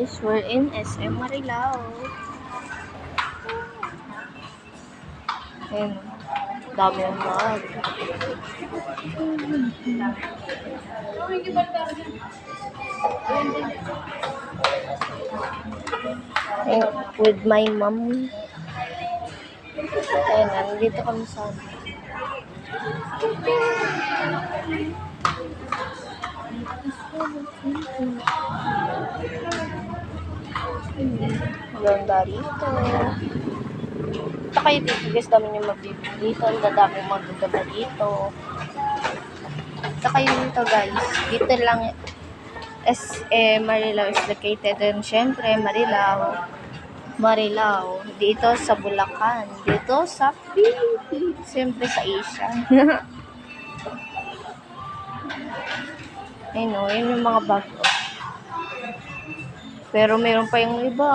Is we're in SM Marilao. Ayun. Dami ng bag. Ayun, with my mom. Ayun, nandito kami sa Maganda rito. Punta kayo dito guys, dami nyo magbibili dito. Ang dadami magaganda dito. Punta kayo dito guys. Dito lang SM Marilao is located. And syempre, Marilao. Marilao. Dito sa Bulacan. Dito sa Philippines. Siyempre sa Asia. Ayun o, yun yung mga bag ko. Pero meron pa yung iba.